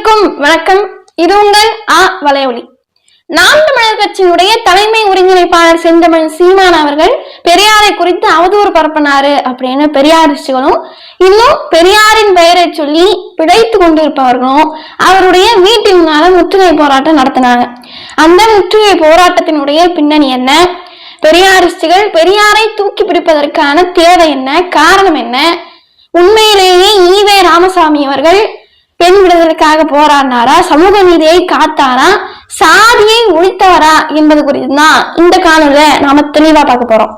அனைவருக்கும் வணக்கம். இது உங்கள் ஆ வலையொலி. நாம் தமிழர் கட்சியினுடைய தலைமை ஒருங்கிணைப்பாளர் செந்தமிழ் சீமான் அவர்கள் பெரியாரை குறித்து அவதூறு பரப்பினாரு அப்படின்னு பெரியாரிஸ்டுகளும் இன்னும் பெரியாரின் பெயரை சொல்லி பிழைத்து கொண்டிருப்பவர்களும் அவருடைய வீட்டின் முன்னால முற்றுகை போராட்டம் நடத்தினாங்க. அந்த முற்றுகை போராட்டத்தினுடைய பின்னணி என்ன? பெரியாரிஸ்டுகள் பெரியாரை தூக்கி பிடிப்பதற்கான தேவை என்ன? காரணம் என்ன? உண்மையிலேயே ஈவே ராமசாமி அவர்கள் பெண் விடுதலுக்காக போராடினாரா? சமூக நீதியை காத்தாரா? சாதியை ஒழித்தவரா என்பது குறித்து தான் இந்த காணொலியில நாம தெளிவா பார்க்க போறோம்.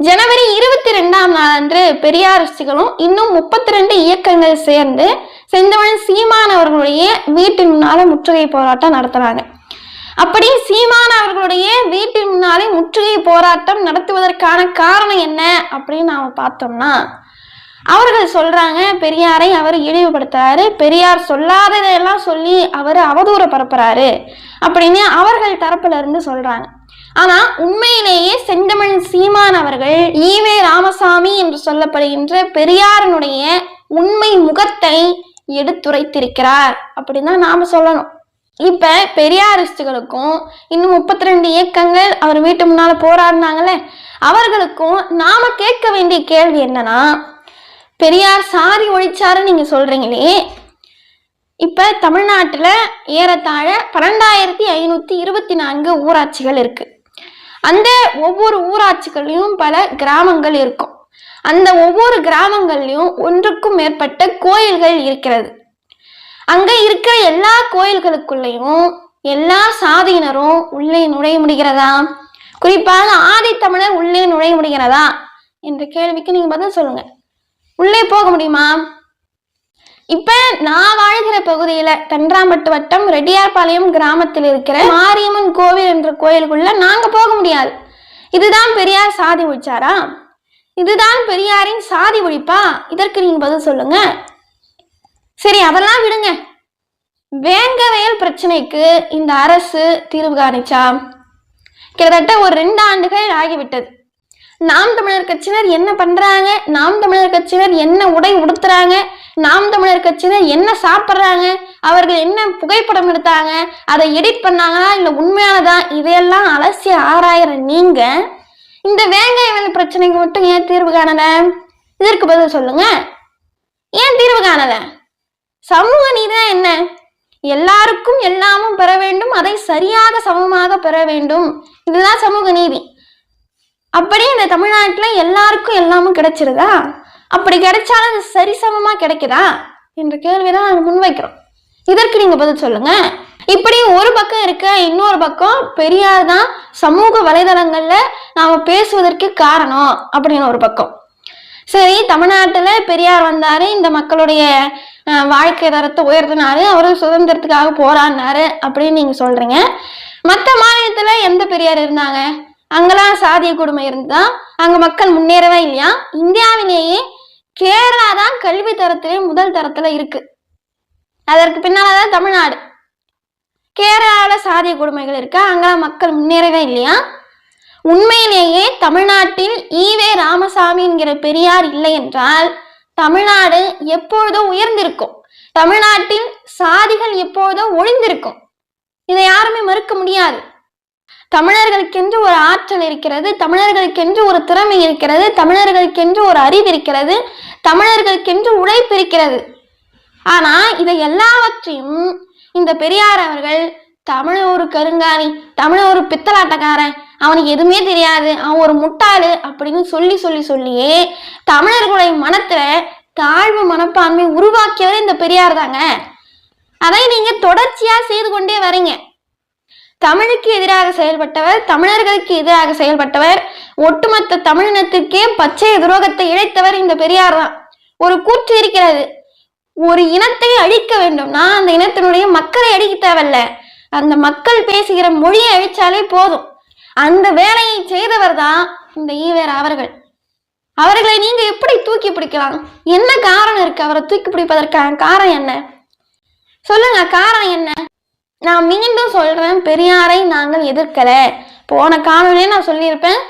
ஜனவரி இருபத்தி ரெண்டாம் நாளன்று பெரியாரிஸ்டுகளும் இன்னும் முப்பத்தி ரெண்டு இயக்கங்கள் சேர்ந்து செந்தமிழன் சீமான் அவர்களுடைய வீட்டின் முன்னால முற்றுகை போராட்டம் நடத்துறாங்க. அப்படி சீமான் அவர்களுடைய வீட்டின் முன்னாலே முற்றுகை போராட்டம் நடத்துவதற்கான காரணம் என்ன அப்படின்னு நாம பார்த்தோம்னா அவர்கள் சொல்றாங்க பெரியாரை அவர் இழிவுபடுத்துறாரு பெரியார் சொல்லாததையெல்லாம் சொல்லி அவர் அவதூற பரப்புறாரு அப்படின்னு அவர்கள் தரப்புல இருந்து சொல்றாங்க. ஆனா உண்மையிலேயே செந்தமிழ் சீமான் அவர்கள் ஈவே ராமசாமி என்று சொல்லப்படுகின்ற பெரியாரனுடைய உண்மை முகத்தை எடுத்துரைத்திருக்கிறார் அப்படின்னு தான் நாம சொல்லணும். இப்ப பெரியாரிஸ்டுகளுக்கும் இன்னும் முப்பத்தி ரெண்டு இயக்கங்கள் அவர் வீட்டு முன்னால போராடினாங்களே அவர்களுக்கும் நாம கேட்க வேண்டிய கேள்வி என்னன்னா பெரியார் சாரி ஒழிச்சாரு நீங்க சொல்றீங்களே இப்ப தமிழ்நாட்டுல ஏறத்தாழ பன்னெண்டாயிரத்தி ஐநூத்தி இருபத்தி நான்கு ஊராட்சிகள் இருக்கு. அந்த ஒவ்வொரு ஊராட்சிகள்லையும் பல கிராமங்கள் இருக்கும். அந்த ஒவ்வொரு கிராமங்கள்லயும் ஒன்றுக்கும் மேற்பட்ட கோயில்கள் இருக்கிறது. அங்க இருக்கிற எல்லா கோயில்களுக்குள்ளேயும் எல்லா சாதியினரும் உள்ளே நுழைய முடிகிறதா? குறிப்பாக ஆதித்தமிழர் உள்ளே நுழைய முடிகிறதா? என்ற கேள்விக்கு நீங்க பதில் சொல்லுங்க. உள்ளே போக முடியுமா? இப்ப நான் வாழ்கிற பகுதியில தன்றாம்பட்டு வட்டம் ரெட்டியார்பாளையம் கிராமத்தில் இருக்கிற மாரியம்மன் கோவில் என்ற கோயிலுக்குள்ள நாங்க போக முடியாது. இதுதான் பெரியார் சாதி உச்சாரா? இதுதான் பெரியாரின் சாதி ஒழிப்பா? இதற்கு நீங்க பதில் சொல்லுங்க. சரி அதெல்லாம் விடுங்க. வேங்கவேல் பிரச்சனைக்கு இந்த அரசு தீர்வு காணிச்சா? கிட்டத்தட்ட ஒரு ரெண்டு ஆண்டுகள் ஆகிவிட்டது. நாம் தமிழர் கட்சியினர் என்ன பண்றாங்க? நாம் தமிழர் கட்சியினர் என்ன உடை உடுத்துறாங்க? நாம் தமிழர் கட்சியினர் என்ன சாப்பிட்றாங்க? அவர்கள் என்ன புகைப்படம் எடுத்தாங்க? அதை எடிட் பண்ணாங்களா? இல்ல உண்மையானதா? இதையெல்லாம் அலசி ஆராயிற நீங்க இந்த வே பிரச்சனைக்கு மட்டும் ஏன் தீர்வு காணல? இதற்கு பதில் சொல்லுங்க. ஏன் தீர்வு காணல? சமூக நீதினா என்ன? எல்லாருக்கும் எல்லாமும் பெற வேண்டும் அதை சரியாக சமமாக பெற வேண்டும். இதுதான் சமூக நீதி. அப்படியே இந்த தமிழ்நாட்டில் எல்லாருக்கும் எல்லாமும் கிடைச்சிருதா? அப்படி கிடைச்சாலும் அது சரிசமமா கிடைக்குதா? என்ற கேள்விதான் நாங்கள் முன்வைக்கிறோம். இதற்கு நீங்க பதில் சொல்லுங்க. இப்படி ஒரு பக்கம் இருக்க இன்னொரு பக்கம் பெரியார் தான் சமூக வலைதளங்கள்ல நாம பேசுவதற்கு காரணம் அப்படின்னு ஒரு பக்கம். சரி தமிழ்நாட்டுல பெரியார் வந்தாரு இந்த மக்களுடைய வாழ்க்கை தரத்தை உயர்த்தினாரு அவரு சுதந்திரத்துக்காக போராடினாரு அப்படின்னு நீங்க சொல்றீங்க. மற்ற மாநிலத்துல எந்த பெரியார் இருந்தாங்க? அங்கெல்லாம் சாதிய கொடுமை இருந்தா அங்க மக்கள் முன்னேறவே இல்லையா? இந்தியாவிலேயே கேரளா தான் கல்வி தரத்திலே முதல் தரத்துல இருக்கு. அதற்கு பின்னாலதான் தமிழ்நாடு. கேரளால சாதிய கொடுமைகள் இருக்கா? அங்கெல்லாம் மக்கள் முன்னேறவே இல்லையா? உண்மையிலேயே தமிழ்நாட்டில் ஈவே ராமசாமி என்கிற பெரியார் இல்லை என்றால் தமிழ்நாடு எப்பொழுதோ உயர்ந்திருக்கும். தமிழ்நாட்டில் சாதிகள் எப்பொழுதோ ஒழிந்திருக்கும். இதை யாருமே மறுக்க முடியாது. தமிழர்களுக்கென்று ஒரு ஆற்றல் இருக்கிறது தமிழர்களுக்கென்று ஒரு திறமை இருக்கிறது தமிழர்களுக்கென்று ஒரு அறிவு இருக்கிறது தமிழர்களுக்கென்று உழைப்பு இருக்கிறது. ஆனா இதை எல்லாவற்றையும் இந்த பெரியார் அவர்கள் தமிழ் ஒரு கருங்காரி தமிழ் ஒரு பித்தலாட்டக்காரன். அவனுக்கு எதுவுமே தெரியாது. அவன் ஒரு முட்டாளு அப்படின்னு சொல்லி சொல்லி சொல்லியே தமிழர்களுடைய மனத்துல தாழ்வு மனப்பான்மை உருவாக்கியவர் இந்த பெரியார் தாங்க. அதை நீங்க தொடர்ச்சியா செய்து கொண்டே வரீங்க. தமிழுக்கு எதிராக செயல்பட்டவர் தமிழர்களுக்கு எதிராக செயல்பட்டவர் ஒட்டுமொத்த தமிழினத்திற்கே பச்சை துரோகத்தை இழைத்தவர் இந்த பெரியார் தான். ஒரு கூற்று இருக்கிறது. ஒரு இனத்தை அழிக்க வேண்டும்னா அந்த இனத்தினுடைய மக்களை அழிக்க தேவையில்ல. அந்த மக்கள் பேசுகிற மொழியை அழிச்சாலே போதும். அந்த வேலையை செய்தவர் தான் இந்த ஈவேர் அவர்கள். அவர்களை நீங்க எப்படி தூக்கி பிடிக்கலாம்? என்ன காரணம் இருக்கு? அவரை தூக்கி பிடிப்பதற்கான காரணம் என்ன? சொல்லுங்க காரணம் என்ன? நான் மீண்டும் சொல்றேன் பெரியாரை நாங்கள் எதிர்க்கல. போன காணொலியே நான் சொல்லியிருப்பேன்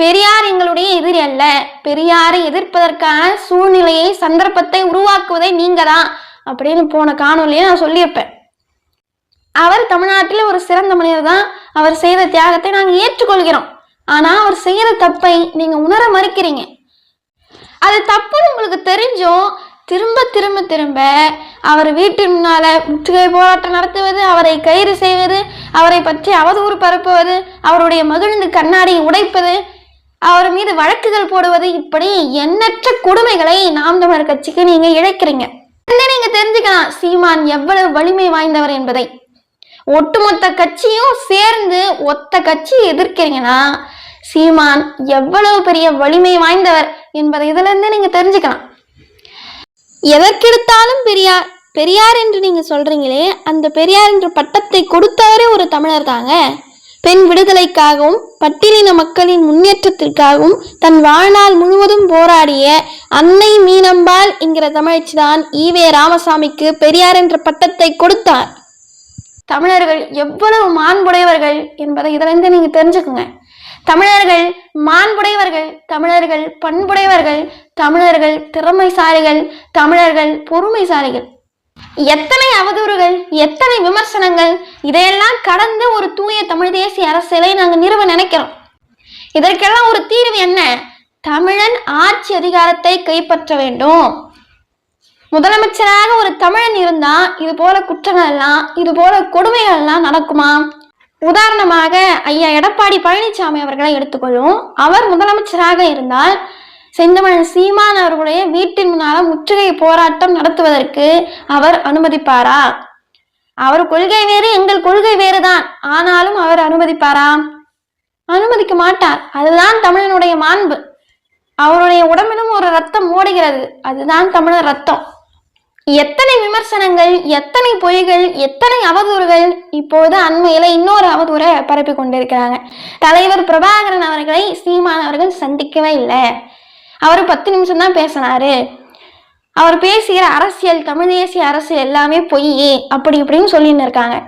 பெரியார் எங்களுடைய எதிரி அல்ல. பெரியாரை எதிர்ப்பதற்கான சூழ்நிலையை சந்தர்ப்பத்தை உருவாக்குவதை நீங்க தான் அப்படின்னு போன காணொலியை நான் சொல்லியிருப்பேன். அவர் தமிழ்நாட்டில் ஒரு சிறந்த மனிதர் தான். அவர் செய்த தியாகத்தை நாங்கள் ஏற்றுக்கொள்கிறோம். ஆனால் அவர் செய்கிற தப்பை நீங்கள் உணர மறுக்கிறீங்க. அது தப்புன்னு உங்களுக்கு தெரிஞ்சும் திரும்ப திரும்ப திரும்ப அவர் வீட்டின் முன்னால முற்றுகை போராட்டம் நடத்துவது அவரை கைது செய்வது அவரை பற்றி அவதூறு பரப்புவது அவருடைய மகிழ்ந்து கண்ணாடியை உடைப்பது அவர் மீது வழக்குகள் போடுவது இப்படி எண்ணற்ற கொடுமைகளை நாம் தமிழர் கட்சிக்கு நீங்க இழைக்கிறீங்க. இதுல நீங்க தெரிஞ்சுக்கலாம் சீமான் எவ்வளவு வலிமை வாய்ந்தவர் என்பதை. ஒட்டுமொத்த கட்சியும் சேர்ந்து ஒத்த கட்சி எதிர்க்கிறீங்கன்னா சீமான் எவ்வளவு பெரிய வலிமை வாய்ந்தவர் என்பதை இதுல இருந்து நீங்க தெரிஞ்சுக்கலாம். எதற்கெடுத்தாலும் பெரியார் பெரியார் என்று நீங்க சொல்றீங்களே அந்த பெரியார் என்ற பட்டத்தை கொடுத்தவரே ஒரு தமிழர் தாங்க. பெண் விடுதலைக்காகவும் பட்டியலின மக்களின் முன்னேற்றத்திற்காகவும் தன் வாழ்நாள் முழுவதும் போராடிய அன்னை மீனம்பாள் என்கிற தமிழ்ச்சி தான் ஈவே ராமசாமிக்கு பெரியார் என்ற பட்டத்தை கொடுத்தார். தமிழர்கள் எவ்வளவு மாண்புடையவர்கள் என்பதை இதிலிருந்து நீங்க தெரிஞ்சுக்குங்க. தமிழர்கள் மாண்புடையவர்கள் தமிழர்கள் பண்புடையவர்கள் தமிழர்கள் திறமைசாலிகள் தமிழர்கள் பொறுமைசாலிகள். எத்தனை அவதூறுகள் எத்தனை விமர்சனங்கள் இதையெல்லாம் கடந்து ஒரு தூய தமிழ் தேசிய அரசியலை நாங்கள் நிறுவ நினைக்கிறோம். இதற்கெல்லாம் ஒரு தீர்வு என்ன? தமிழன் ஆட்சி அதிகாரத்தை கைப்பற்ற வேண்டும். முதலமைச்சராக ஒரு தமிழன் இருந்தா இது போல குற்றங்கள் எல்லாம் இது போல கொடுமைகள் எல்லாம் நடக்குமா? உதாரணமாக ஐயா எடப்பாடி பழனிசாமி அவர்களை எடுத்துக்கொள்வோம். அவர் முதலமைச்சராக இருந்தால் செந்தமிழன் சீமான் அவர்களுடைய வீட்டின் முன்னால முற்றுகை போராட்டம் நடத்துவதற்கு அவர் அனுமதிப்பாரா? அவர் கொள்கை வேறு எங்கள் கொள்கை வேறுதான். ஆனாலும் அவர் அனுமதிப்பாரா? அனுமதிக்க மாட்டார். அதுதான் தமிழனுடைய மாண்பு. அவருடைய உடம்பிலும் ஒரு ரத்தம் ஓடுகிறது அதுதான் தமிழர் ரத்தம். எத்தனை விமர்சனங்கள் எத்தனை பொய்கள் எத்தனை அவதூறுகள் இப்போது அண்மையில இன்னொரு அவதூறை பரப்பி கொண்டிருக்கிறாங்க. தலைவர் பிரபாகரன் அவர்களை சீமான் அவர்கள் சந்திக்கவே இல்லை. அவர் பத்து நிமிஷம் தான் பேசினாரு. அவர் பேசுகிற அரசியல் தமிழ் தேசிய அரசியல் எல்லாமே பொய் அப்படி இப்படின்னு சொல்லின்னு இருக்காங்க.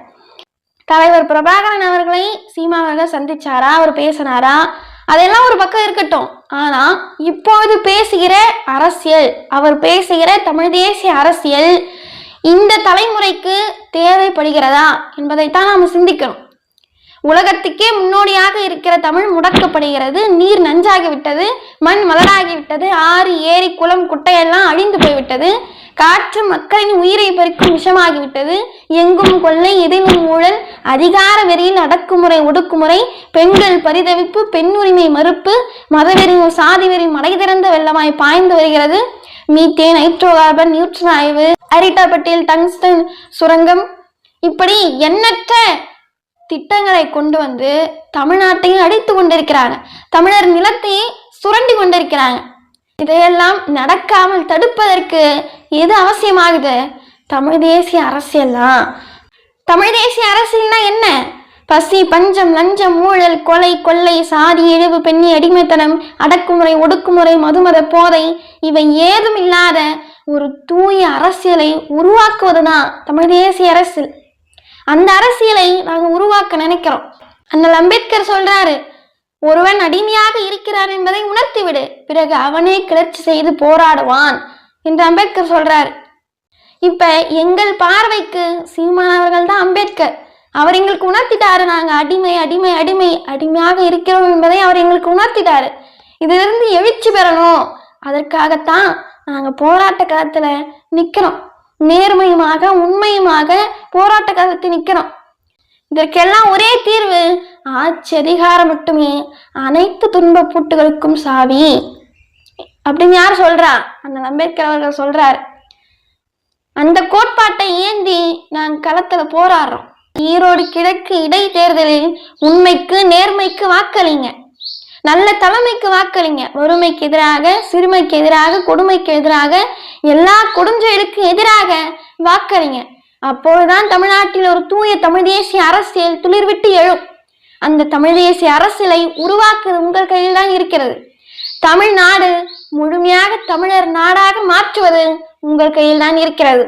தலைவர் பிரபாகரன் அவர்களை சீமா அவர்கள் சந்திச்சாரா அவர் பேசினாரா அதெல்லாம் ஒரு பக்கம் இருக்கட்டும். ஆனா இப்போது பேசுகிற அரசியல் அவர் பேசுகிற தமிழ் தேசிய அரசியல் இந்த தலைமுறைக்கு தேவைப்படுகிறதா என்பதைத்தான் நாம் சிந்திக்கணும். உலகத்துக்கே முன்னோடியாக இருக்கிற தமிழ் முடக்கப்படுகிறது நீர் நஞ்சாகிவிட்டது மண் மலராகிவிட்டது ஆறு ஏரி குளம் குட்டையெல்லாம் அழிந்து போய்விட்டது. காற்று மக்களின் உயிரை பறிக்கும் விஷமாகிவிட்டது. எங்கும் கொள்ளை எதிலும் ஊழல் அதிகார வெறியில் அடக்குமுறை ஒடுக்குமுறை பெண்கள் பரிதவிப்பு பெண் உரிமை மறுப்பு மதவெறியும் சாதி வெறியும் மடை திறந்த வெள்ளமாய் பாய்ந்து வருகிறது. மீத்தேன் நைட்ரோ கார்பன் நியூட்ரன் ஆய்வு அரிட்டாப்பட்டியில் டங்ஸ்டன் சுரங்கம். இப்படி எண்ணற்ற திட்டங்களை கொண்டு வந்து தமிழ்நாட்டையும் அடித்து கொண்டிருக்கிறாங்க. தமிழர் நிலத்தையே சுரண்டி கொண்டிருக்கிறாங்க. இதையெல்லாம் நடக்காமல் தடுப்பதற்கு எது அவசியமாகுது? தமிழ் தேசிய அரசியல் தான் தமிழ் தேசிய அரசியல்னா என்ன? பசி பஞ்சம் லஞ்சம் ஊழல் கொலை கொள்ளை சாதி இழிவு பெண்ணி அடிமைத்தனம் அடக்குமுறை ஒடுக்குமுறை மதுமத போதை இவை ஏதும் இல்லாத ஒரு தூய அரசியலை உருவாக்குவதுதான் தமிழ் தேசிய அரசியல்? அந்த அரசியலை நாங்கள் உருவாக்க நினைக்கிறோம். அண்ணல் அம்பேத்கர் சொல்றாரு ஒருவன் அடிமையாக இருக்கிறான் என்பதை உணர்த்திவிடு. பிறகு அவனே கிளர்ச்சி செய்து போராடுவான் என்று அம்பேத்கர் சொல்றார். இப்ப எங்கள் பார்வைக்கு சீமானவர்கள் தான் அம்பேத்கர். அவர் எங்களுக்கு உணர்த்திட்டாரு. நாங்க அடிமை அடிமை அடிமை அடிமையாக இருக்கிறோம் என்பதை அவர் எங்களுக்கு உணர்த்திட்டாரு. இதிலிருந்து எழுச்சி பெறணும். அதற்காகத்தான் நாங்க போராட்ட களத்துல நிக்கிறோம். நேர்மையுமாக உண்மையுமாக போராட்ட களத்தில் நிக்கிறோம். இதற்கெல்லாம் ஒரே தீர்வு ஆச்சரிகாரம் மட்டுமே அனைத்து துன்ப பூட்டுகளுக்கும் சாவி. அப்படின்னு யார் சொல்றா? அந்த அம்பேத்கர் அவர்கள் சொல்றார். அந்த கோட்பாட்டை ஏந்தி நான் களத்துல போராடுறோம். ஈரோடு கிழக்கு இடைத்தேர்தலில் உண்மைக்கு நேர்மைக்கு வாக்களிங்க. நல்ல தலைமைக்கு வாக்களிங்க. வறுமைக்கு எதிராக சிறுமைக்கு எதிராக கொடுமைக்கு எதிராக எல்லா கொடுஞ்செயலுக்கு எதிராக வாக்களிங்க. அப்பொழுதுதான் தமிழ்நாட்டில் ஒரு தூய தமிழ் தேசிய அரசியல் துளிர்விட்டு எழும். அந்த தமிழ் தேசிய அரசியலை உருவாக்குவது உங்கள் கையில் தான் இருக்கிறது. தமிழ்நாடு முழுமையாக தமிழர் நாடாக மாற்றுவது உங்கள் கையில் தான் இருக்கிறது.